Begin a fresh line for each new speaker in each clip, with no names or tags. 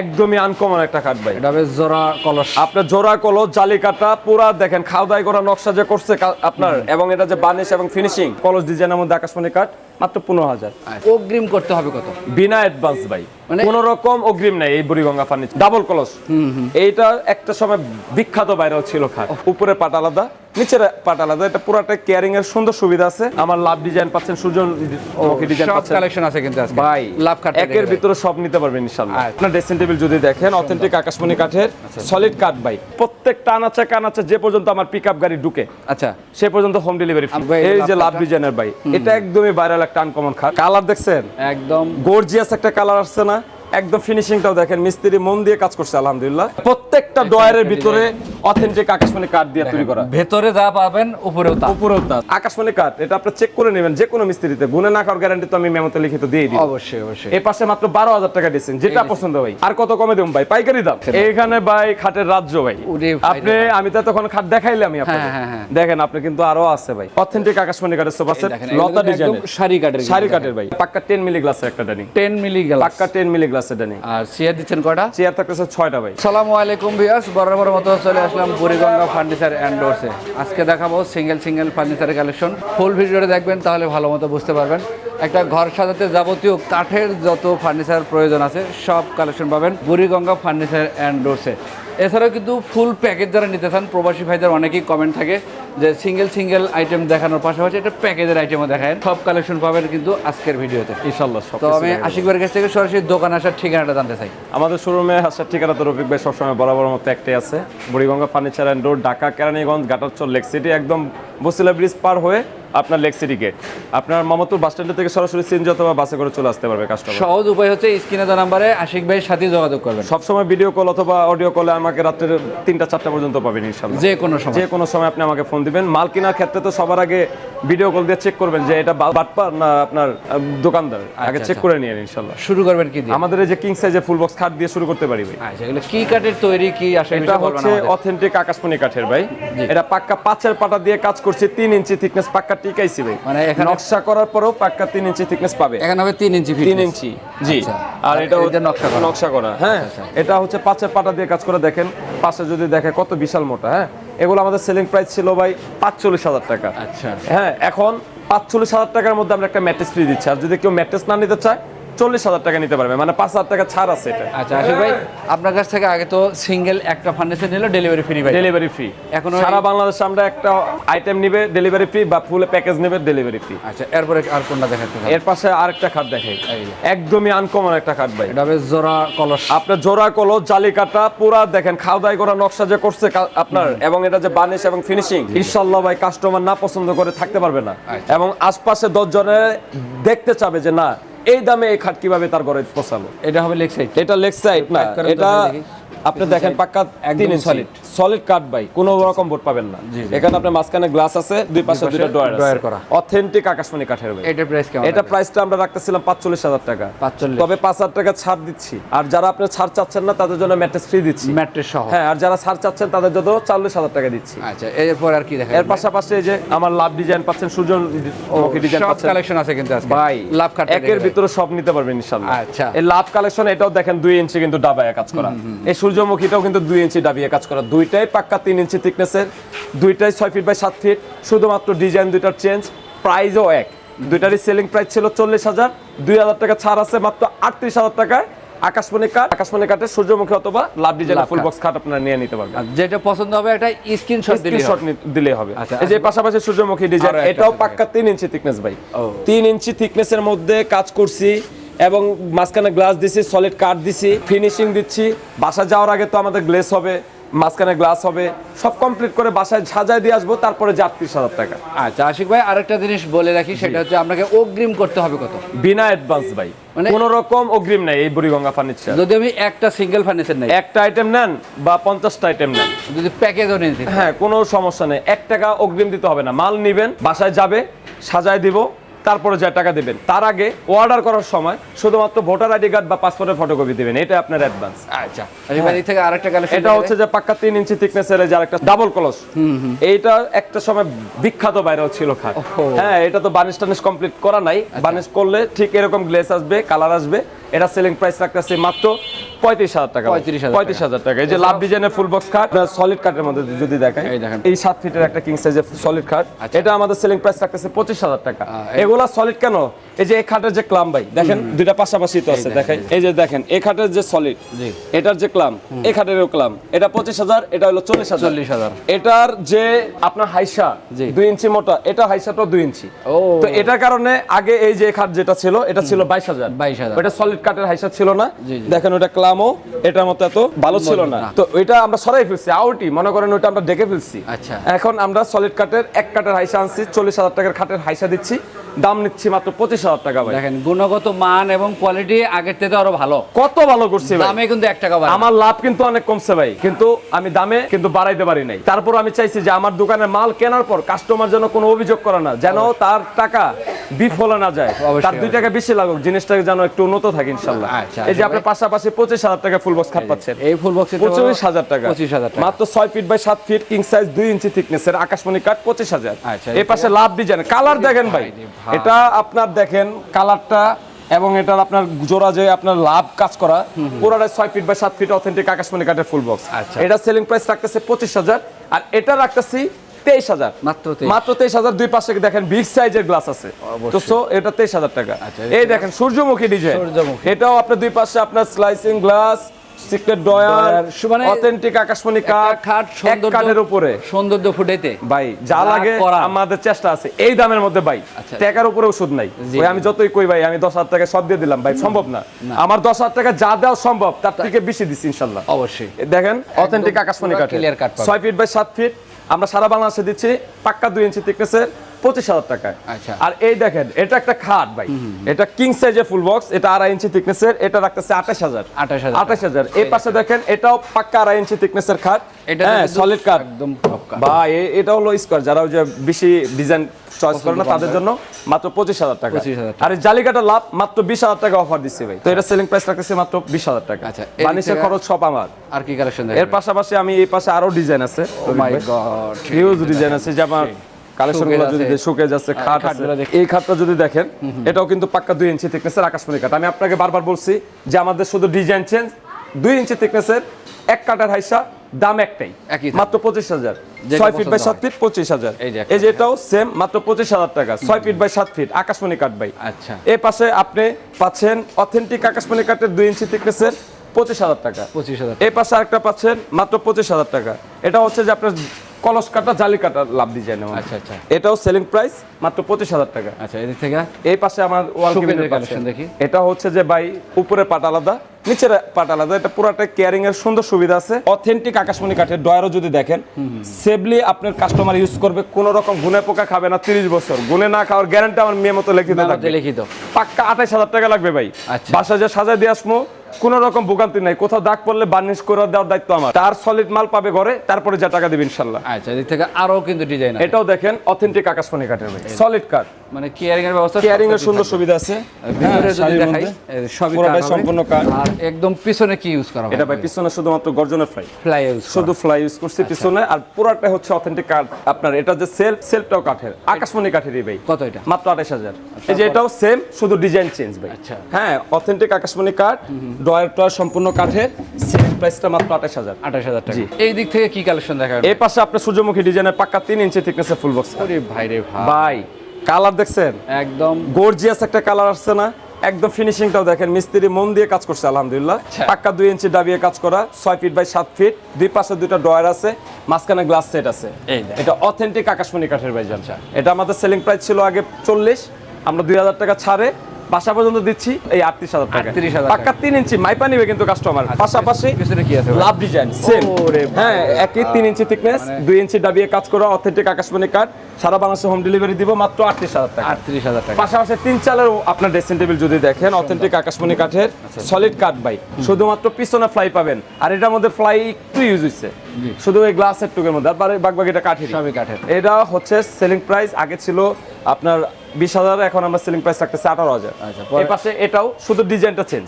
একদমই আনকমন একটা কাঠ ভাই।
এটা বেশ জোড়া কলস।
আপনার জোড়া কলস জালি কাটা পুরা দেখেন খাওয়া দাওয়া করা নকশা যে করছে আপনার এবং এটা যে বার্নিশ এবং ফিনিশিং কলস ডিজাইনের মধ্যে আকাশমণি কাঠ। মাত্র পনেরো হাজার।
অগ্রিম করতে হবে কত?
বিনা অ্যাডভান্স ভাই।
মানে-
কোন রকম অগ্রিম নাই এই বুড়িগঙ্গা ফার্নিচার ডাবল কলস এইটা একটা সময় বিখ্যাত ভাইরাল ছিল খাট। উপরে পাট আলাদা নিচের পাট আলাদা। এটা পুরাটা কেয়ারিং এর সুন্দর সুবিধা আছে। আমার লাভ ডিজাইন পাচ্ছেন সূর্যমুখী ডিজাইন
সব
পাচ্ছেন।
কালেকশন আছে কিন্তু আজকে।
ভাই
লাভ কাট
একের ভিতরে সব নিতে পারবেন ইনশাআল্লাহ।
আচ্ছা।
আপনার ড্রেসিং টেবিল যদি দেখেন অথেন্টিক আকাশমণি কাঠের সলিড কাঠ ভাই। প্রত্যেকটা আনাচে কানাচে যে পর্যন্ত আমার পিকআপ গাড়ি ঢুকে
আচ্ছা।
সে পর্যন্ত হোম ডেলিভারি এই যে
লাভ
ডিজাইনের ভাই এটা একদমই ভাইরাল একটা আনকমন খাট। কালার দেখছেন?
একদম।
গর্জিয়াস একটা কালার আসছে না? একদম ফিনিশিংটাও দেখেন মিস্ত্রি মন দিয়ে কাজ করছে আলহামদুলিল্লাহ। প্রত্যেকটা ডয়ারের ভিতরে অথেন্টিক আকাশমণি কাঠ দিয়ে তৈরি করা।
ভেতরে যা পাবেন উপরেও তা।
উপরেও তা। আকাশমণি কাঠ এটা আপনি চেক করে নেবেন যে কোনো মিস্ত্রিতে। গুনে না খাওয়ার গ্যারান্টি তো আমি মেমোতে লিখিত দিয়ে দিই।
অবশ্যই অবশ্যই।
এই পাশে মাত্র বারো হাজার টাকা দিচ্ছেন যেটা পছন্দ ভাই। আর কত কমে দেবো ভাই? পাইকারি দাম। এইখানে ভাই খাটের রাজ্য ভাই। আপনি আমি তো তখন খাট দেখাইলাম আমি আপনাকে।
হ্যাঁ, হ্যাঁ, হ্যাঁ।
দেখেন আপনি কিন্তু আরও আছে ভাই। অথেন্টিক আকাশমণি কাঠের সোফা সেট লতা
একদম সারি কাঠের
শাড়ি কাঠের ভাই। পাক্কা টেন মিলি গ্লাসের একটা ডানি
10 মিলি গ্লাস
পাক্কা টেন মিলি গ্লাসের নেই
আর চেয়ার দিচ্ছেন কয়টা?
চেয়ার থাকতেছে ছয়টা ভাই।
সালামু আলাইকুম ভিউয়ার্স বরাবর মতো চলে আসলাম বুড়িগঙ্গা ফার্নিচার অ্যান্ড ডোরসে আজকে দেখাবো সিঙ্গেল সিঙ্গেল ফার্নিচারের কালেকশন ফুল ভিডিওটা দেখবেন তাহলে ভালো মতো বুঝতে পারবেন। একটা ঘর সাজাতে যাবতীয় কাঠের যত ফার্নিচার প্রয়োজন আছে সব কালেকশন পাবেন বুড়িগঙ্গা ফার্নিচার অ্যান্ড ডোরসে এছাড়াও কিন্তু ফুল প্যাকেজ যারা নিতে চান প্রবাসী ভাইদের অনেকেই কমেন্ট থাকে যে সিঙ্গেল সিঙ্গেল আইটেম দেখানোর পাশাপাশি একটা প্যাকেজের আইটেমও দেখায়। সব কালেকশন পাবেন কিন্তু আজকের ভিডিওতে।
ইনশাল্লাহ সব
তো আমি আশিক ভাইয়ের কাছ থেকে সরাসরি দোকান আসার ঠিকানাটা জানতে চাই।
আমাদের শোরুমে আসার ঠিকানা তো রফিক ভাই সবসময় বরাবর মতো একটাই আছে। Buriganga furniture and door Dhaka Keraniganj Gatarchar lake city একদম বসিলা ব্রিজ পার হয়ে আপনার লেক সিটি গেট আপনার মামাতুর বাস স্ট্যান্ড থেকে সরাসরি সিএনজি অথবা বাসে করে চলে আসতে পারবে কাস্টমার
সহজ উপায় হচ্ছে স্ক্রিনে দেওয়া নাম্বারে আশিক ভাইয়ের সাথে যোগাযোগ করবেন।
সবসময় ভিডিও কল অথবা অডিও কলে আমাকে রাত্রে তিনটা চারটা পর্যন্ত পাবেন ইনশাল্লাহ
যে কোনো সময়।
যে কোনো সময় আপনি আমাকে ফোন দিবেন। মাল কেনার ক্ষেত্রে তো সবার আগে ভিডিও কল দিয়ে চেক করবেন যে এটা বাটপার না আপনার দোকানদার। আগে চেক করে নিয়ে ইনশাল্লাহ
শুরু করবেন কি দিয়ে?
আমাদের এই যে কিং সাইজের ফুল বক্স খাট দিয়ে শুরু করতে পারি ভাই।
আচ্ছা এগুলো কি কাঠের তৈরি কি আসলে
এটা হচ্ছে অথেন্টিক আকাশমণি কাঠের ভাই। এটা পাক্কা পাঁচের পাটা দিয়ে কাজ করছে তিন ইঞ্চি থিকনেস পাক্কা টিকাইছি ভাই।
মানে এখানে-
নকশা করার পরেও পাক্কা তিন ইঞ্চি থিকনেস পাবে।
এখানে হবে তিন ইঞ্চি
তিন ইঞ্চি জি।
আচ্ছা।
আর
আর
এটা হচ্ছে
নকশা করা।
নকশা করা হ্যাঁ। এটা হচ্ছে পাঁচের পাটা দিয়ে কাজ করে দেখেন। পাশে যদি দেখে কত বিশাল মোটা হ্যাঁ। এগুলো আমাদের সেলিং প্রাইস ছিল ভাই পাঁচচল্লিশ হাজার টাকা।
আচ্ছা।
হ্যাঁ এখন পাঁচচল্লিশ হাজার টাকার মধ্যে আমরা একটা ম্যাট্রেস ফ্রি দিচ্ছি। আর যদি কেউ ম্যাট্রেস না নিতে চায় চল্লিশ হাজার টাকা নিতে পারবে মানে পাঁচ হাজার টাকা ছাড় আছে এটা।
আচ্ছা আশিক ভাই আপনার কাছ থেকে আগে তো সিঙ্গেল একটা ফার্নিচার নিলে ডেলিভারি ফ্রি ভাই।
ডেলিভারি ফ্রি
এখনও
সারা বাংলাদেশে আমরা একটা আইটেম নিবে ডেলিভারি ফ্রি বা ফুল প্যাকেজ নেবে ডেলিভারি ফ্রি
আচ্ছা এরপরে আর কোনটা দেখাতে
এর পাশে আরেকটা খাট দেখাই। একদমই আনকমন একটা খাট ভাই।
এটা বেশ জোড়া কলস।
আপনার জোড়া কলো জালি কাটা পুরা দেখেন খাওয়া দাওয়া করা নকশা যে করছে আপনার এবং এটা যে বার্নিশ এবং ফিনিশিং ইনশাল্লাহ ভাই কাস্টমার না পছন্দ করে থাকতে পারবে না।
আচ্ছা।
এবং আশপাশে দশ জনে দেখতে চাবে যে না এই দামে এই খাট কীভাবে তার ঘরে পোষালো
এটা হবে লেগ সাইড
এটা লেগ সাইড না এটা। আপনি দেখেন পাক্কা
একদম solid।
সলিড কাট ভাই কোনো রকম বোর্ড পাবেন না। এখানে আপনার মাঝখানে গ্লাস আছে দুই পাশে দুইটা ডয়ার আছে।
করা।
অথেন্টিক আকাশমণি কাঠের ভাই।
এটার প্রাইস কেমন
এটা প্রাইসটা আমরা রাখতেছিলাম পাঁচচল্লিশ হাজার টাকা।
45
তবে পাঁচ হাজার টাকা ছাড় দিচ্ছি। আর যারা আপনি ছাড় চাচ্ছেন না তাদের জন্য ম্যাট্রেস ফ্রি দিচ্ছি।
ম্যাট্রেস সহ।
হ্যাঁ আর যারা ছাড় চাচ্ছেন তাদের জন্য চল্লিশ হাজার টাকা দিচ্ছি।
আচ্ছা এরপর আর কি দেখা
এর পাশাপাশি এই যে আমার লাভ ডিজাইন পাচ্ছেন সূর্যমুখী ডিজাইন পাচ্ছেন সব
কালেকশন আছে কিন্তু আজকে।
ভাই
লাভ কাট
একের ভিতরে সব নিতে পারবেন ইনশাআল্লাহ
আচ্ছা।
এই লাভ কালেকশন এটাও দেখেন দুই ইঞ্চি কিন্তু ডাবায় কাজ করা। এই সূর্যমুখীটাও কিন্তু দুই ইঞ্চি ডাবিয়ে কাজ করা। দুইটাই পাক্কা তিন ইঞ্চি থিকনেসের দুইটাই ছয় ফিট বাই সাত ফিট শুধুমাত্র ডিজাইন দুইটার চেঞ্জ প্রাইসও এক। দুইটারই সেলিং প্রাইস ছিল চল্লিশ হাজার দুই হাজার টাকা ছাড় আছে মাত্র আটত্রিশ হাজার টাকায়। আকাশমণি কাঠ আকাশমণি কাঠের সূর্যমুখী অথবা লাভ ডিজাইন ফুল বক্স খাট আপনারা নিয়ে নিতে পারবেন।
যেটা পছন্দ হবে একটা স্ক্রিনশট দিলে
স্ক্রিনশট দিলে হবে।
আচ্ছা,
এই যে পাশাপাশি সূর্যমুখী ডিজাইন এটাও পাক্কা তিন ইঞ্চি থিকনেস ভাই। তিন ইঞ্চি থিকনেসের মধ্যে কাজ করছি এবং মাঝখানে গ্লাস দিছি সলিড কাঠ দিছি ফিনিশিং দিচ্ছি। বাসা যাওয়ার আগে তো আমাদের গ্লেস হবে মাঝখানে গ্লাস হবে। সব কমপ্লিট করে বাসায় সাজায় দিয়ে আসব তারপরে যে আটত্রিশ হাজার টাকা।
আচ্ছা আশিক ভাই আরেকটা জিনিস বলে রাখি সেটা হচ্ছে আপনাকে অগ্রিম করতে হবে কত?
বিনা অ্যাডভান্স ভাই।
মানে-
কোন রকম অগ্রিম নাই এই বুড়িগঙ্গা ফার্নিচার
যদি আমি একটা সিঙ্গেল ফার্নিচার নেই।
একটা আইটেম নেন বা পঞ্চাশটা আইটেম নেন।
যদি প্যাকেজও নিতে
হ্যাঁ কোনো সমস্যা নেই। এক টাকা অগ্রিম দিতে হবে না। মাল নিবেন বাসায় যাবে সাজায় দিব। তারপরে যা টাকা দেবেন তার আগে অর্ডার করার সময় শুধুমাত্র ভোটার আইডি কার্ড বা পাসপোর্টের ফটোকপি দেবেন এটা আপনার অ্যাডভান্স
আচ্ছা থেকে আরেকটা কালেকশন
এটা হচ্ছে যে পাক্কা তিন ইঞ্চি থিকনেসের যে আরেকটা ডাবল কলস এইটা একটা সময় বিখ্যাত ভাইরাল ছিল খাট। হ্যাঁ এটা তো বানিশ টানিশ কমপ্লিট করা নাই। বানিশ করলে ঠিক এরকম গ্লেস আসবে কালার আসবে। এটা সেলিং প্রাইস রাখতেছে মাত্র পঁয়ত্রিশ হাজার টাকা
35,000
পঁয়ত্রিশ হাজার টাকা। এই যে লাভ ডিজাইনের ফুল বক্স খাট সলিড মধ্যে যদি দেখেন
এই
সাত ফিটের একটা কিং সাইজের সলিড খাট। এটা আমাদের সেলিং প্রাইস রাখতেছে পঁচিশ হাজার টাকা। এগুলা সলিড কেন? এই যে এই খাটের যে ক্লাম ভাই দেখেন দুইটা পাশাপাশি তো আছে দেখেন এই যে দেখেন এই খাটের যে সলিড এটার যে ক্লাম এই খাটেরও ক্লাম এটা পঁচিশ হাজার এটা হলো চল্লিশ হাজার।
চল্লিশ হাজার।
এটার যে আপনার হাইসা। দুই ইঞ্চি মোটা এটা হাইসাটাও দুই ইঞ্চি। তো এটার কারণে আগে এই যে খাট যেটা ছিল এটা ছিল বাইশ হাজার।
22,000
ওটা সলিড কাঠের হাইসা ছিল না। দেখেন ওটা ক্লামো এটার মতো এত ভালো ছিল না। তো ওইটা আমরা সরাই ফেলছি আউটি মনে করেন ওইটা আমরা ডেকে ফেলছি
আচ্ছা।
এখন আমরা সলিড কাটের এক কাটের হাইসা আনছি চল্লিশ হাজার টাকার খাটের হাইসা দিচ্ছি দাম নিচ্ছি মাত্র পঁচিশ হাজার টাকা ভাই।
দেখেন গুণগত মান এবং কোয়ালিটি আগের থেকে আরও ভালো।
কত ভালো করছি
দামে কিন্তু এক টাকা
আমার লাভ কিন্তু অনেক কমছে ভাই। কিন্তু আমি দামে কিন্তু বাড়াইতে পারি নাই। তারপর আমি চাইছি যে আমার দোকানের মাল কেনার পর কাস্টমার যেন কোনো অভিযোগ করে না যেন তার টাকা বিফলে না যায়। তার দুই টাকা বেশি লাগুক জিনিসটা যেন একটু উন্নত থাকে ইনশাল্লাহ।
আচ্ছা,
এই যে
আচ্ছা
আপনি পাশাপাশি পঁচিশ হাজার টাকা ফুল বক্স খাট পাচ্ছেন।
এই ফুল বক্স
পঁচিশ হাজার টাকা।
পঁচিশ হাজার
মাত্র ছয় ফিট বাই সাত ফিট কিং সাইজ দুই ইঞ্চি থিকনেসের আকাশমণি কাঠ পঁচিশ হাজার।
আচ্ছা,
এই পাশে লাভ ডিজাইন কালার দেখেন ভাই। এটা আপনার দেখেন কালারটা এবং এটার আপনার জোড়া যে আপনার লাভ কাজ করা পুরোটা ছয় ফিট বা সাত ফিট অথেন্টিক আকাশমণি কাঠের ফুল বক্স
আচ্ছা।
এটা সেলিং প্রাইস রাখতেছে পঁচিশ হাজার আর এটা রাখতেছি তেইশ হাজার।
মাত্র
মাত্র তেইশ হাজার দুই পাশে দেখেন বিগ সাইজের গ্লাস আছে। তো সো এটা তেইশ হাজার টাকা।
আচ্ছা,
এই দেখেন সূর্যমুখী ডিজাইন এটাও আপনার দুই পাশে আপনার স্লাইসিং গ্লাস সিক্রেট ডয়ার
মানে
অথেন্টিক আকাশমণি কাঠ
খাট
উপরে।
সৌন্দর্য ফুটাইতে।
ভাই যা লাগে আমাদের চেষ্টা আছে। এই দামের মধ্যে ভাই
আচ্ছা।
টাকার উপরে ওষুধ নাই।
জি।
আমি যতই কই ভাই আমি দশ হাজার টাকা সব দিয়ে দিলাম ভাই সম্ভব না। আমার দশ হাজার টাকা যা দেওয়া সম্ভব তার থেকে বেশি দিচ্ছি ইনশাল্লাহ।
অবশ্যই।
দেখেন অথেন্টিক আকাশমণি
কাঠ
ছয় ফিট বাই সাত ফিট আমরা সারা বাংলাদেশে দিচ্ছি পাক্কা দুই ইঞ্চি thickness-এর পঁচিশ হাজার টাকায়।
আচ্ছা।
আর এই দেখেন এটা একটা খাট ভাই। এটা কিং সাইজের ফুল বক্স এটা আড়াই ইঞ্চি thickness-এর এটা রাখতেছে আঠাশ হাজার। আঠাশ হাজার এই পাশে দেখেন এটাও পাক্কা আড়াই ইঞ্চি thickness-এর খাট।
এটা
হ্যাঁ সলিড কাঠ
একদম top
বা এটা হলো স্কোয়ার যারা ওই যে বেশি ডিজাইন চয়েস করে না তাদের জন্য মাত্র পঁচিশ হাজার টাকা। আর জালিকাটা লাভ মাত্র বিশ হাজার টাকা অফার দিচ্ছি ভাই। তো এটা সেলিং প্রাইস রাখতেছে মাত্র বিশ হাজার টাকা।
আচ্ছা,
বানিশের খরচ সব আমার।
আর কি কালেকশন
এর পাশাপাশি আমি এই পাশে আরও ডিজাইন আছে। হিউজ ডিজাইন আছে যেমন কালেকশনগুলো
Showcase
যদি
আছে।
শুকে যাচ্ছে খাট আছে এই খাটটা যদি দেখেন এটাও কিন্তু পাক্কা দুই ইঞ্চি thickness-এর আকাশমণি কাঠ আমি আপনাকে বারবার বলছি যে আমাদের শুধু ডিজাইন চেঞ্জ দুই ইঞ্চি thickness-এর এক কাটার হাইসা দাম একটাই। মাত্র পঁচিশ হাজার। ছয় ফিট বাই সাত ফিট পঁচিশ হাজার।
এই যে
এটাও সেম মাত্র পঁচিশ হাজার টাকা। ছয় ফিট বাই সাত ফিট আকাশমণি কাঠ ভাই।
আচ্ছা।
এই পাশে আপনি পাচ্ছেন অথেন্টিক আকাশমণি কাঠের দুই ইঞ্চি thickness-এর পঁচিশ হাজার টাকা।
পঁচিশ হাজার
এই পাশে আরেকটা পাচ্ছেন মাত্র পঁচিশ হাজার টাকা। এটা হচ্ছে যে আপনার কলস কাটা জালি কাটা লাভ ডিজাইন
আচ্ছা, আচ্ছা।
এটাও সেলিং প্রাইস মাত্র পঁচিশ হাজার টাকা।
আচ্ছা এদিক থেকে?
এই পাশে আমার ওয়াল কেবিনের
এর collection দেখি।
এটা হচ্ছে যে ভাই উপরে পাট আলাদা নিচের পাট আলাদা। এটা পুরাটা কেয়ারিং এর সুন্দর সুবিধা আছে। অথেন্টিক আকাশমণি কাঠের ডয়ারও যদি দেখেন সেভলি আপনার কাস্টমার ইউজ করবে কোনো রকম গুনে পোকা খাবে না 30 বছর। গুনে না খাওয়ার গ্যারান্টি আমার মেয়ে মতো লিখিত
লিখিত।
পাক্কা আঠাইশ হাজার টাকা লাগবে ভাই।
আচ্ছা।
বাসা যে সাজায় দিয়ে আসমো কোন রকম ভোগান্তি নাই। কোথাও দাগ পড়লে বার্নিশ করে দেওয়ার দায়িত্ব আমার। তার সলিড মাল পাবে ঘরে তারপরে যা টাকা দিবে ইনশাল্লাহ।
আচ্ছা এদিক থেকে আরও কিন্তু ডিজাইন
এটাও দেখেন অথেন্টিক আকাশমণি কাঠের ভাই সলিড কাঠ
মানে কেয়ারিং এর ব্যবস্থা
কেয়ারিং এর সুন্দর সুবিধা আছে।
ভিতরে
হ্যাঁ,
যদি দেখাই সবই
পুরোটাই সম্পূর্ণ কাঠ।
আর একদম পিছনে কি ইউজ করা হয়
এটা ভাই পিছনে শুধুমাত্র গর্জনের ফ্লাই
ফ্লাই ইউজ
শুধু ফ্লাই ইউজ করছি পিছনে আর পুরোটা হচ্ছে অথেন্টিক কাঠ আপনার। এটা যে সেলফ সেলফটাও কাঠের। আকাশমণি কাঠেরই ভাই
কত এটা?
মাত্র আঠাশ হাজার। এই যে এটাও সেম শুধু ডিজাইন চেঞ্জ ভাই।
আচ্ছা।
হ্যাঁ অথেন্টিক আকাশমণি কাঠ ডয়ার টয়ার সম্পূর্ণ কাঠের প্রাইসটা মাত্র আঠাশ হাজার।
আঠাশ হাজার টাকা। এই দিক থেকে কি কালেকশন দেখা
এই পাশে আপনার সূর্যমুখী ডিজাইনের পাক্কা তিন ইঞ্চি থিকনেসের ফুল বক্স
ভাই রে ভাই।
কালার দেখছেন?
একদম।
গর্জিয়াস একটা কালার আসছে না? একদম ফিনিশিংটাও দেখেন মিস্ত্রি মন দিয়ে কাজ করছে আলহামদুলিল্লাহ।
আচ্ছা।
পাক্কা দুই ইঞ্চি ডাবিয়ে কাজ করা ছয় ফিট বাই সাত ফিট দুই পাশে দুইটা ডয়ার আছে মাঝখানে গ্লাস সেট আছে। এটা অথেন্টিক আকাশমণি কাঠের ভাই জানছা এটা আমাদের সেলিং প্রাইস ছিল আগে চল্লিশ আমরা দুই হাজার টাকা ছাড়ে বাসা পর্যন্ত দিচ্ছি এই আটত্রিশ হাজার টাকা।
38,000
পাক্কা তিন ইঞ্চি মাইপা নিবে কিন্তু কাস্টমার পাশাপাশি
পিছনে কি আছে
লাভ ডিজাইন সেম হ্যাঁ একই তিন ইঞ্চি থিকনেস দুই ইঞ্চি ডাবিয়ে কাজ করা অথেন্টিক আকাশমণি কাঠ সারা বাংলাদেশে হোম ডেলিভারি দিব মাত্র আটত্রিশ হাজার টাকা।
আটত্রিশ হাজার টাকা।
পাশাপাশি তিন চালের আপনার ড্রেসিং টেবিল যদি দেখেন অথেন্টিক আকাশমণি কাঠের সলিড কাঠ বাই শুধুমাত্র পিছনে ফ্লাই পাবেন। আর এটার মধ্যে ফ্লাই একটু ইউজ হচ্ছে শুধু এই গ্লাসের টুকের মধ্যে। আর বাকি বাকি এটা কাঠের
সবই কাঠের।
এটা হচ্ছে সেলিং প্রাইস আগে ছিল আপনার বিশ হাজার এখন আমরা সেলিং প্রাইস রাখতেছি আঠারো হাজার।
আচ্ছা,
এই পাশে এটাও শুধু ডিজাইনটা চেঞ্জ।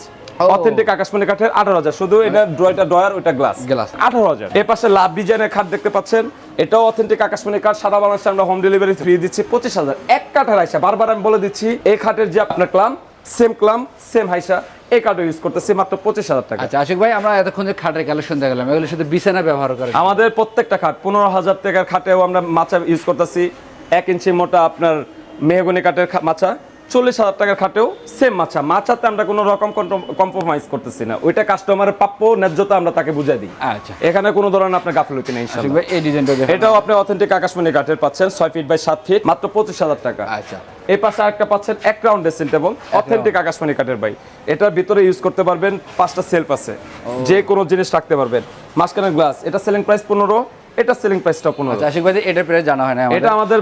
অথেন্টিক আকাশমণি কাঠের আঠারো হাজার শুধু এটা ড্রয়টা ডয়ার ওইটা গ্লাস
Glass।
আঠারো হাজার। এই পাশে লাভ ডিজাইনের খাট দেখতে পাচ্ছেন এটাও অথেন্টিক আকাশমণি কাঠ সারা বাংলাদেশে আমরা হোম ডেলিভারি ফ্রি দিচ্ছি পঁচিশ হাজার। এক কাঠের হাইসা বারবার আমি বলে দিচ্ছি এই খাটের যে আপনার ক্লাম সেম ক্লাম সেম হাইসা এই কার্ডও ইউজ করতেছি মাত্র পঁচিশ হাজার টাকা।
আচ্ছা আশিক ভাই আমরা এতক্ষণ যে খাটের কালেকশন দেখালাম এগুলো শুধু বিছানা ব্যবহার করে
আমাদের প্রত্যেকটা খাট পনেরো হাজার টাকার খাটেও আমরা মাচা ইউজ করতেছি এক ইঞ্চি মোটা আপনার মেহগনি কাঠের মাচা চল্লিশ হাজার টাকার খাটেও সেম মাছা মাচাতে আমরা কোনো রকম কম্প্রোমাইজ করতেছি না। ওইটা কাস্টমারের প্রাপ্য ন্যায্যতা আমরা তাকে বুঝাই দিই।
আচ্ছা।
এখানে কোনো ধরনের আপনার গাফলতি নেই
এই ডিজাইনটা
এটাও আপনি অথেন্টিক আকাশমণি কাঠের পাচ্ছেন ছয় ফিট বাই সাত ফিট মাত্র পঁচিশ হাজার টাকা।
আচ্ছা।
এই পাশে আরেকটা পাচ্ছেন এক রাউন্ড ড্রেসিং টেবল অথেন্টিক আকাশমণি কাঠের বাই এটার ভিতরে ইউজ করতে পারবেন পাঁচটা সেলফ আছে। যে কোনো জিনিস রাখতে পারবেন। মাঝখানে গ্লাস এটা সেলিং প্রাইস পনেরো এটা সেলিং প্রাইসটা পনেরো।
আচ্ছা আশিক ভাই এটা প্রাইস জানা হয় না
এটা আমাদের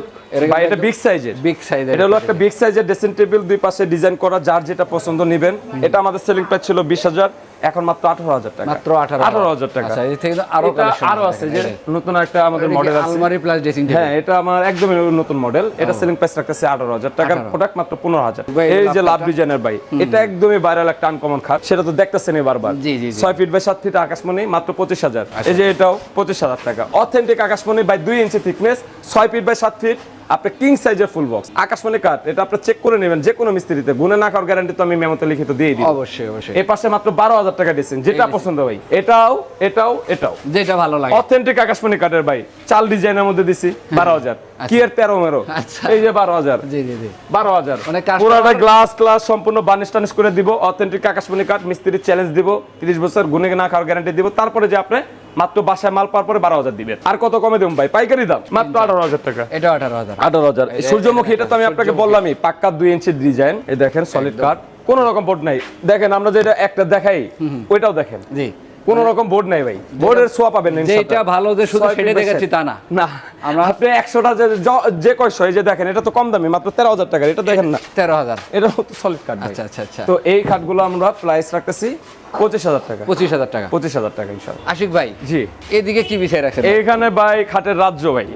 ভাই এটা বিগ সাইজের
বিগ সাইজের
এটা হলো একটা বিগ সাইজের ড্রেসিং টেবিল দুই পাশে ডিজাইন করা যার যেটা পছন্দ নেবেন। এটা আমাদের সেলিং প্রাইস ছিল বিশ হাজার। এখন মাত্র আঠারো হাজার টাকা।
মাত্র 18,000
আঠারো হাজার টাকা।
আচ্ছা এই থেকে আরও
আরও আছে যে নতুন একটা আমাদের মডেল আছে।
আলমারি প্লাস ড্রেসিং
হ্যাঁ এটা আমার একদমই নতুন মডেল এটা সেলিং প্রাইস রাখতেছে আঠারো হাজার টাকার প্রোডাক্ট মাত্র পনেরো হাজার। এই যে
লাভ
ডিজাইনের ভাই এটা একদমই ভাইরাল একটা আনকমন খাট। সেটা তো দেখতেছেনই বারবার। ছয় ফিট বাই সাত ফিট আকাশমণি মাত্র পঁচিশ হাজার। এই যে এটাও পঁচিশ হাজার টাকা। অথেন্টিক আকাশমণি বাই দুই ইঞ্চি থিকনেস ছয় ফিট বাই সাত ফিট আপনি কিং সাইজের ফুল বক্স আকাশমণি কাঠ এটা আপনি চেক করে নেবেন যে কোনো মিস্ত্রিতে। গুনে না খাওয়ার গ্যারান্টি তো আমি মেমোতে লিখিত দিয়ে দিই।
অবশ্যই অবশ্যই।
এই পাশে মাত্র বারো হাজার টাকা দিচ্ছেন। যেটা পছন্দ ভাই এটাও এটাও এটাও।
যেটা ভালো লাগে।
অথেন্টিক আকাশমণি কাঠের ভাই চাল ডিজাইনের মধ্যে দিছি বারো হাজার। কি এর তেরো মেরো। এই যে বারো হাজার।
জি জি জি।
বারো হাজার। পুরাটা গ্লাস ক্লাস সম্পূর্ণ বার্নিশ টানিশ করে দিব। অথেন্টিক আকাশমণি কাঠ মিস্ত্রি চ্যালেঞ্জ দিব। তিরিশ বছর গুনে না খাওয়ার গ্যারান্টি দিব। তারপরে যে আপনি মাত্র বাসায় মাল পাওয়ার পরে বারো হাজার দিবেন আর কত কমে দেবো ভাই? পাইকারি দাম। মাত্র আঠারো হাজার টাকা।
এটা আঠারো হাজার।
আঠারো হাজার। সূর্যমুখী এটা তো আমি আপনাকে বললামই পাক্কা দুই ইঞ্চি ডিজাইন এই দেখেন সলিড কাঠ কোন রকম বোর্ড নাই। দেখেন আমরা যেটা একটা দেখাই ওইটাও দেখেন।
জি।
কোন রকম বোর্ড নাই ভাই। বোর্ডের সোয়া পাবেন না ইনশাআল্লাহ।
যেটা ভালো যে শুধু সেটাই দেখাচ্ছি তা না।
না আমরা আপনি একশোটা যে যে কয়শো এই যে দেখেন এটা তো কম দামি মাত্র তেরো হাজার টাকা এটা দেখেন না।
তেরো হাজার।
এটা তো সলিড কাঠ
আচ্ছা আচ্ছা আচ্ছা।
তো এই কাঠগুলো আমরা প্রাইস রাখতেছি পঁচিশ হাজার টাকা।
পঁচিশ হাজার টাকা।
পঁচিশ হাজার টাকা ইনশাল্লাহ
আশিক ভাই
জি।
এদিকে কি বিষয় রাখছেন?
এইখানে ভাই খাটের রাজ্য ভাই।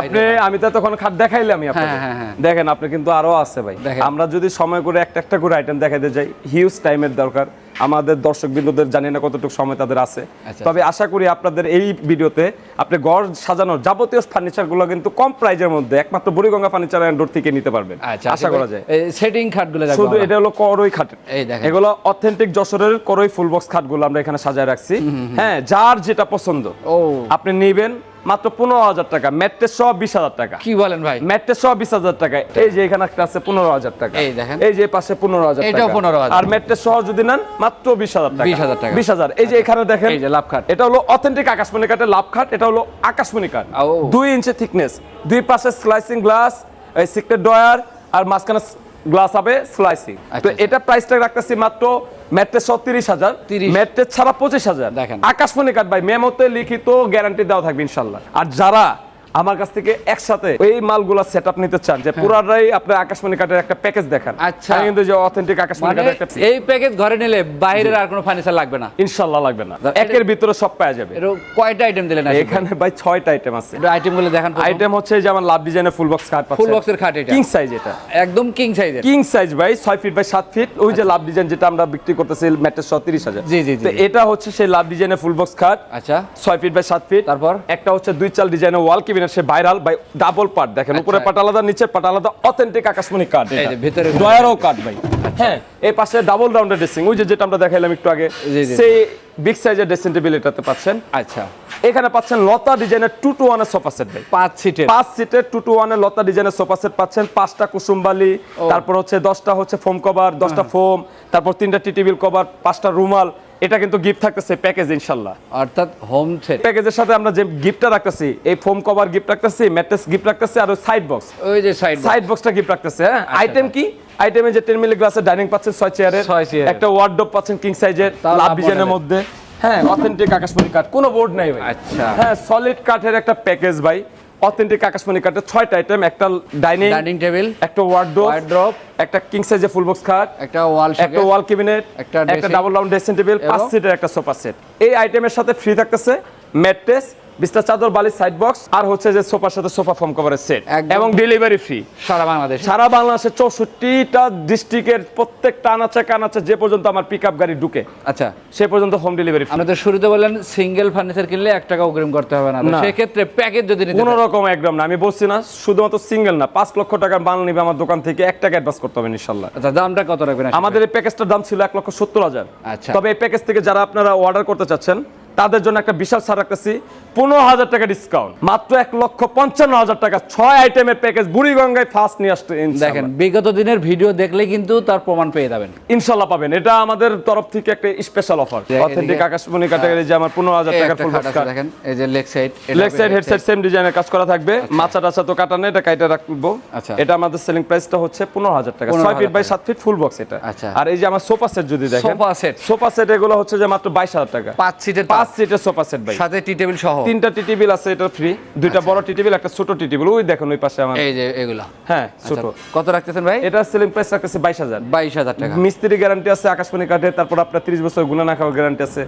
আপনি আমি তো তখন খাট দেখাইলাম আপনাকে।
হ্যাঁ, হ্যাঁ, হ্যাঁ।
দেখেন আপনি কিন্তু আরও আছে ভাই।
দেখেন।
আমরা যদি সময় করে একটা একটা করে আইটেম দেখাইতে যাই হিউজ টাইমের দরকার। আমাদের দর্শক বিন্দুদের জানি না কতটুকু সময় তাদের আছে।
আচ্ছা,
তবে আশা করি আপনাদের এই ভিডিওতে আপনি ঘর সাজানোর যাবতীয় ফার্নিচারগুলো কিন্তু কম প্রাইজের মধ্যে একমাত্র বুড়িগঙ্গা ফার্নিচার অ্যান্ড থেকে নিতে পারবেন।
আচ্ছা
আশা করা যায়।
সেটিং খাটগুলো
শুধু এটা হলো করই খাট
এই দেখেন।
এগুলো অথেন্টিক যশোরের করই ফুল বক্স খাটগুলো আমরা এখানে সাজায় রাখছি। হ্যাঁ যার যেটা পছন্দ।
ও।
আপনি নেবেন মাত্র পনেরো হাজার টাকা। ম্যাট্রেস সহ বিশ হাজার টাকা।
কি বলেন ভাই?
ম্যাট্রেস সহ বিশ হাজার টাকা। এই যে এখানে একটা আছে পনেরো হাজার টাকা।
এই দেখেন।
এই যে পাশে পনেরো হাজার
এটাও
টাকা।
15,000
আর ম্যাট্রেস সহ যদি নেন মাত্র বিশ হাজার টাকা।
20,000 টাকা।
বিশ হাজার। এই যে এখানে দেখেন
এই যে লাভ খাট।
এটা হলো অথেন্টিক আকাশমণি কাঠের লাভ খাট এটা হলো আকাশমণি কাঠ। দুই ইঞ্চি থিকনেস দুই পাশে স্লাইসিং গ্লাস এই সিক্রেট ডয়ার আর মাঝখানে গ্লাস হবে স্লাইসিং। তো
এটা
এটা প্রাইসটা রাখতেছি মাত্র ম্যাট্রেস সহ তিরিশ হাজার।
30
ম্যাট্রেস ছাড়া পঁচিশ হাজার।
দেখেন।
আকাশমণি কাঠ ভাই মেমোতে লিখিত গ্যারান্টি দেওয়া থাকবে ইনশাল্লাহ। আর যারা আমার কাছ থেকে একসাথে এই মালগুলা সেট আপ নিতে চান যে পুরাটাই আপনার আকাশমণি কাঠের একটা প্যাকেজ দেখান।
হ্যাঁ। আচ্ছা।
কিন্তু যে অথেন্টিক আকাশমণি
মানে
কাঠের একটা
এই প্যাকেজ ঘরে নিলে বাইরের আর কোনো ফার্নিচার লাগবে না?
ইনশাল্লাহ লাগবে না। একের ভিতরে সব পাওয়া যাবে।
এর কয়টা আইটেম দিলেন
এখানে ভাই ছয়টা আইটেম আছে।
আইটেমগুলো দেখান
আইটেম হচ্ছে যেমন লাভ ডিজাইনের ফুল বক্স খাট
ফুল বক্সের খাট এটা।
কিং সাইজ এটা।
একদম কিং সাইজের
কিং সাইজ ভাই ছয় ফিট বাই সাত ফিট ওই যে লাভ ডিজাইন যেটা আমরা বিক্রি করতেছি তিরিশ হাজার।
জি, জি,
তো এটা হচ্ছে সেই লাভ ডিজাইনের ফুল বক্স খাট
আচ্ছা।
ছয় ফিট বাই সাত ফিট
তারপর?
একটা হচ্ছে দুই চাল ডিজাইনের ওয়াল কেবিনেট সে ভাইরাল বাই ডাবল পার্ট দেখেন উপরে পাট আলাদা নিচের পাট আলাদা অথেন্টিক আকাশমণি কাঠ
এই যে ভেতরে-
ডয়ারও কাঠ ভাই। হ্যাঁ এই পাশে ডাবল রাউন্ডের ড্রেসিং ওই যে যেটা আমরা দেখাইলাম একটু আগে। সেই বিগ সাইজের ড্রেসিং টেবিল এটাতে পাচ্ছেন।
আচ্ছা।
এখানে পাচ্ছেন লতা ডিজাইনের টু টু ওয়ানের সোফা সেট ভাই।
পাঁচ সিটের
পাঁচ সিটের টু টু ওয়ানের লতা ডিজাইনের সোফা সেট পাচ্ছেন। পাঁচটা কুসুমবালি তারপর হচ্ছে দশটা হচ্ছে ফোম কভার দশটা ফোম তারপর তিনটা টি টেবিল কভার পাঁচটা রুমাল এটা কিন্তু গিফট থাকতেছে প্যাকেজ ইনশাল্লাহ।
অর্থাৎ হোম সেট
প্যাকেজের সাথে আমরা যে গিফটটা রাখতেছি এই ফোম কভার গিফট রাখতেছি ম্যাট্রেস গিফট রাখতেছি আর সাইড বক্স
ওই যে সাইড
সাইড বক্সটা গিফট রাখতেছে হ্যাঁ? আইটেম কি? আইটেমে যে টেন মিলি গ্লাসের ডাইনিং পাচ্ছেন ছয় চেয়ারের
ছয় চেয়ারের।
একটা ওয়ার্ডরোব পাচ্ছেন কিং সাইজের লাভ ডিজাইনের মধ্যে। হ্যাঁ অথেন্টিক আকাশমণি কাঠ কোনো বোর্ড নাই ভাই।
আচ্ছা।
হ্যাঁ সলিড কাঠের একটা প্যাকেজ ভাই। অথেন্টিক আকাশমণি কাঠের ছয়টা আইটেম একটা ডাইনিং
ডাইনিং টেবিল
একটা ওয়ার্ডরোব
ওয়ার্ডরোব
একটা কিং সাইজের ফুল বক্স খাট
একটা ওয়াল
একটা ওয়াল ক্যাবিনেট
একটা
একটা ডাবল রাউন্ড ড্রেসিং টেবিল পাঁচ সিটের একটা সোফা সেট এই আইটেমের সাথে ফ্রি থাকতেছে ম্যাট্রেস বিছনা চাদর বালিশ সাইড বক্স আর হচ্ছে যে সোফার সাথে সোফা ফর্ম কভারের সেট। এবং ডেলিভারি ফ্রি
সারা বাংলাদেশ।
সারা বাংলাদেশের চৌষট্টিটা ডিস্ট্রিক্টের প্রত্যেকটা আনাচে কানাচে যে পর্যন্ত আমার পিক গাড়ি ঢুকে
আচ্ছা।
সে পর্যন্ত হোম ডেলিভারি
আপনি তো শুরুতে বললেন সিঙ্গেল ফার্নিচার কিনলে এক টাকা অগ্রিম করতে হবে না। সেক্ষেত্রে প্যাকেজ যদি
কোন রকম একদম না। আমি বলছি না শুধুমাত্র সিঙ্গেল না পাঁচ লক্ষ টাকার মাল নিবে আমার দোকান থেকে এক টাকা অ্যাডভান্স করতে হবে ইনশাল্লাহ।
আচ্ছা দামটা কত রাখবেন
আমাদের এই প্যাকেজটার দাম ছিল এক লক্ষ সত্তর হাজার।
আচ্ছা।
তবে এই প্যাকেজ থেকে যারা আপনারা অর্ডার করতে চাচ্ছেন তাদের জন্য একটা বিশাল ছাড় রাখতেছি। পনেরো হাজার টাকা ডিসকাউন্ট মাত্র এক লক্ষ পঞ্চান্ন হাজার টাকা। ছয় আইটেমের প্যাকেজ বুড়িগঙ্গায় ফার্স্ট নিয়ে আসতে
দেখেন বিগত দিনের ভিডিও দেখলে কিন্তু তার প্রমাণ পেয়ে যাবেন।
ইনশাল্লাহ পাবেন। এটা আমাদের তরফ থেকে একটা স্পেশাল অফার অথেন্টিক আকাশমণি ক্যাটাগরি যে আমার পনেরো হাজার টাকার ফুল
খাট দেখেন এই যে leg side
leg side headset same ডিজাইনের কাজ করা থাকবে। মাছা টাচা তো কাটা নেই এটা কাইটা রাখব।
আচ্ছা।
এটা আমাদের সেলিং প্রাইসটা হচ্ছে পনেরো হাজার টাকা। ছয় ফিট বাই সাত ফিট ফুল বক্স এটা।
আচ্ছা।
আর এই যে আমার সোফা সেট যদি দেখেন
সোফা সেট
সোফা সেট এগুলো হচ্ছে যে মাত্র বাইশ হাজার টাকা।
পাঁচ সিটের
পাঁচ সিটের সোফা সেট ভাই।
সাথে টি টেবিল সহ?
তিনটা টি টেবিল আছে এটা ফ্রি দুইটা বড় টি টেবিল একটা ছোট টি টেবিল। ওই দেখেন ওই পাশে আমার।
এই যে এগুলা।
হ্যাঁ
আচ্ছা,
ছোট।
কত রাখতেছেন ভাই?
এটা সেলিং প্রাইস রাখতেছে বাইশ হাজার।
বাইশ হাজার টাকা।
মিস্ত্রি গ্যারান্টি আছে আকাশমণি তারপর আপনার 30 বছর গুণা না গ্যারান্টি আছে।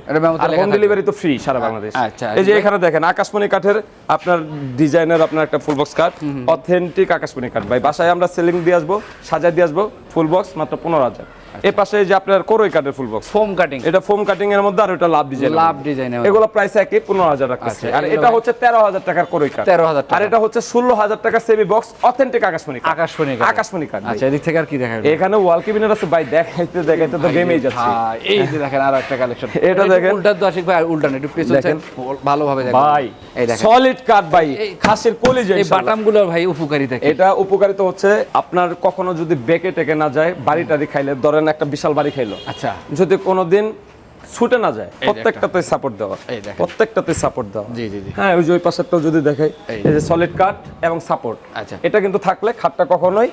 আর হোম ডেলিভারি তো ফ্রি সারা বাংলাদেশ।
আচ্ছা,
এই যে এখানে দেখেন আকাশমণি কাঠের আপনার ডিজাইনের আপনার একটা ফুল বক্স কাঠ অথেন্টিক আকাশমণি কাঠ। ভাই বাসায় আমরা সেলিং দিয়ে আসব সাজা দিয়ে আসব ফুল বক্স মাত্র পনেরো হাজার।
আচ্ছা।
পাশে যে আপনার কোরই কাঠের ফুল বক্স
ফোম কাটিং
এটা ফোম কাটিং এর মধ্যে আর ওটা লাভ ডিজাইন
লাভ ডিজাইনে
এগুলো প্রাইস একই পনেরো হাজার রাখতেছে।
আচ্ছা,
আর এটা হচ্ছে তেরো হাজার টাকার কোরই কাঠ।
13,000 টাকা।
আর এটা হচ্ছে ষোলো হাজার টাকা সেমি বক্স অথেন্টিক আকাশমণি
আকাশমণি
আকাশমণি কাঠ।
আচ্ছা এদিক থেকে আর কি দেখা
এখানে ওয়াল কেবিনেট আছে ভাই দেখাইতে দেখাইতে তো গেমেই যাচ্ছে।
এই যে দেখেন আরও একটা কালেকশন
এটা দেখেন।
উল্টা ভাই উল্টা না একটু পিছন
দেখেন।
ভালোভাবে দেখেন।
ভাই
এই দেখেন।
সলিড কাঠ ভাই
এই-
খাসের কলিজা
এই বাটামগুলো ভাই উপকারী থাকে
এটা উপকারিতা হচ্ছে আপনার কখনো যদি বেঁকে টেকে না যায় বাড়ি টাড়ি খাইলে ধরেন একটা বিশাল বাড়ি খাইলো।
আচ্ছা।
যদি কোনোদিন ছুটে না যায়। প্রত্যেকটাতে সাপোর্ট দেওয়া। প্রত্যেকটাতে সাপোর্ট দেওয়া।
জি জি
হ্যাঁ ওই যে ওই পাশেরটাও যদি দেখাই
এই।
এই যে সলিড কাট এবং সাপোর্ট
আচ্ছা।
এটা কিন্তু থাকলে খাটটা কখনোই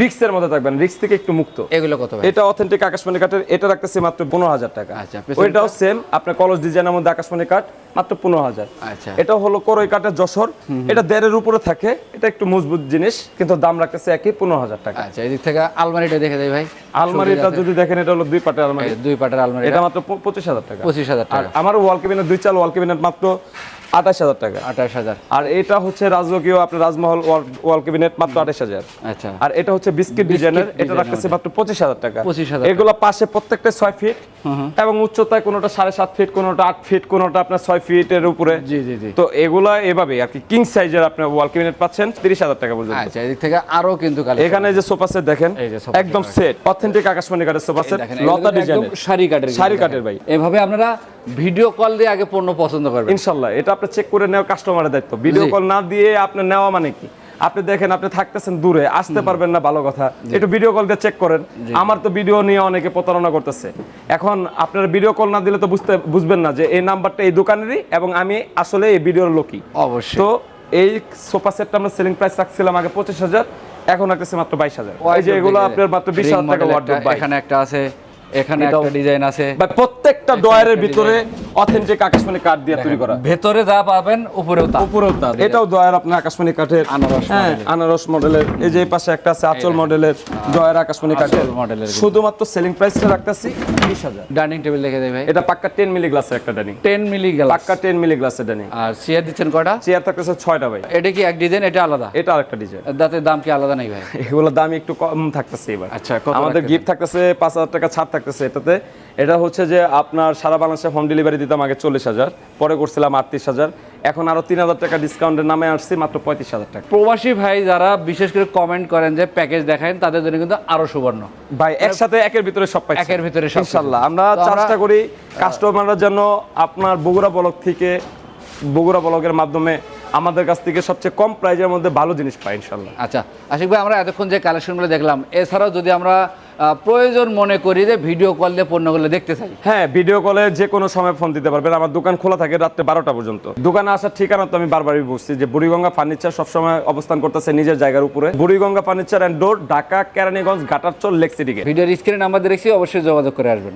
রিক্সের মধ্যে থাকবে না রিক্স থেকে একটু মুক্ত।
এগুলো কত ভাই?
এটা অথেন্টিক আকাশমণি কাঠের এটা রাখতেছি মাত্র পনেরো হাজার টাকা।
আচ্ছা?
ওইটাও সেম আপনার কলস ডিজাইনের মধ্যে আকাশমণি কাঠ মাত্র পনেরো হাজার।
আচ্ছা।
এটা হলো করই কাঠের যশোর। এটা দেড়ের উপরে থাকে এটা একটু মজবুত জিনিস কিন্তু দাম রাখতেছে একই পনেরো হাজার টাকা।
আচ্ছা এদিক থেকে আলমারিটা দেখে দেয় ভাই।
আলমারিটা যদি দেখেন এটা হলো দুই পাটের আলমারি।
দুই পাটের আলমারি
এটা মাত্র পঁচিশ হাজার টাকা।
পঁচিশ হাজার
আর
টাকা
আমার ওয়াল কেবিনেট দুই চাল ওয়াল কেবিনেট মাত্র আঠাশ হাজার টাকা।
আঠাশ হাজার।
আর এটা হচ্ছে রাজকীয় আপনার রাজমহল ওয়াল কেবিনেট মাত্র আঠাশ হাজার।
আচ্ছা।
আর এটা হচ্ছে বিস্কিট ডিজাইনের এটা রাখতেছে মাত্র পঁচিশ হাজার টাকা।
25,000
এগুলো পাশে প্রত্যেকটা ছয় ফিট এবং উচ্চতায় কোনোটা সাড়ে সাত ফিট কোনোটা আট ফিট কোনোটা আপনার ছয় ফিটের উপরে।
জি জি জি।
তো এগুলা এভাবে আর কি কিং সাইজের আপনার ওয়াল ক্যাবিনেট পাচ্ছেন তিরিশ হাজার টাকা পর্যন্ত।
আচ্ছা এদিক থেকে আরও কিন্তু
এখানে যে সোফা সেট দেখেন একদম সেট। অথেন্টিক আকাশমণি কাঠের সোফা সেট লতা
কিন্তু শাড়ি কাঠের
শাড়ি কাঠের ভাই।
এভাবে আপনারা ভিডিও কল দিয়ে আগে পণ্য পছন্দ করবেন।
ইনশাল্লাহ এটা আপনি চেক করে নেওয়া কাস্টমারের দায়িত্ব। ভিডিও কল না দিয়ে আপনি নেওয়া মানে কি? আপনি দেখেন আপনি থাকতেছেন দূরে আসতে পারবেন না ভালো কথা। একটু ভিডিও কল দিয়ে চেক করেন। আমার তো ভিডিও নিয়ে অনেকে প্রতারণা করতেছে। এখন আপনার ভিডিও কল না দিলে তো বুঝতে বুঝবেন না যে এই নাম্বারটা এই দোকানেরই এবং আমি আসলে এই ভিডিওর লোকই।
অবশ্যই।
তো এই সোফা সেটটা আমরা সেলিং প্রাইস রাখছিলাম আগে পঁচিশ হাজার এখন রাখতেছি মাত্র বাইশ হাজার। এই যে এগুলো আপনার মাত্র বিশ হাজার টাকা
এখানে একটা আছে এখানে একটা ডিজাইন আছে।
প্রত্যেকটা ডয়ারের ভিতরে অথেন্টিক আকাশমণি কাঠ দিয়ে তৈরি করা।
ভেতরে যা পাবেন উপরেও তা।
উপরেও তার এটাও আপনার আকাশমণি কাঠের।
আনারস
হ্যাঁ আনারস মডেলের এই যে পাশে একটা আছে আচল মডেলের দয়ার আকাশমণি কাঠের।
মডেলের
শুধুমাত্র সেলিং প্রাইসটা রাখতেছি বিশ হাজার।
ডাইনিং টেবিল দেয় ভাই।
এটা পাক্কা টেন মিলি গ্লাসের একটা ডাইনিং।
টেন মিলি গ্লাস
পাক্কা টেন মিলি গ্লাসের ডাইনিং।
আর চেয়ার দিচ্ছেন কয়টা?
চেয়ার থাকতেছে ছয়টা ভাই।
এটা কি এক ডিজাইন এটা আলাদা?
এটা আরেকটা ডিজাইন
দাঁতের দাম কি আলাদা নাই ভাই?
এগুলোর দাম একটু কম থাকতেছে এবার।
আচ্ছা, কত
আমাদের গিফট থাকতেছে পাঁচ হাজার টাকা ছাড় থাকতেছে এটাতে। এটা হচ্ছে যে আপনার সারা বাংলাদেশে হোম ডেলিভারি দিতাম আগে চল্লিশ হাজার পরে করছিলাম আটত্রিশ হাজার। এখন আরও তিন হাজার টাকা ডিসকাউন্টের নামে আসছি মাত্র পঁয়ত্রিশ হাজার টাকা।
প্রবাসী ভাই যারা বিশেষ করে কমেন্ট করেন যে প্যাকেজ দেখান তাদের জন্য কিন্তু আরও সুবর্ণ।
ভাই একসাথে একের ভিতরে সব পাই
একের ভিতরে।
ইনশাল্লাহ আমরা
আমরা-
চেষ্টা করি কাস্টমাররা যেন আপনার বগুড়া ব্লক থেকে বগুড়া ব্লকের মাধ্যমে আমাদের কাছ থেকে সবচেয়ে কম প্রাইজের মধ্যে ভালো জিনিস পাই ইনশাল্লাহ
আচ্ছা আশিক ভাই আমরা এতক্ষণ যে কালেকশনগুলো দেখলাম এছাড়াও যদি আমরা প্রয়োজন মনে করি যে ভিডিও কল দিয়ে পণ্যগুলো দেখতে চাই।
হ্যাঁ ভিডিও কলে যে কোনো সময় ফোন দিতে পারবেন। আমার দোকান খোলা থাকে রাত্রে বারোটা পর্যন্ত। দোকানে আসার ঠিকানা তো আমি বারবারই বুঝছি যে বুড়িগঙ্গা ফার্নিচার সবসময় অবস্থান করতেছে নিজের জায়গার উপরে। Buriganga furniture and door Dhaka Keraniganj Ghatarchar lake সিটিকে
ভিডিওর স্ক্রিনে নাম্বার দেখছি অবশ্যই যোগাযোগ করে আসবেন।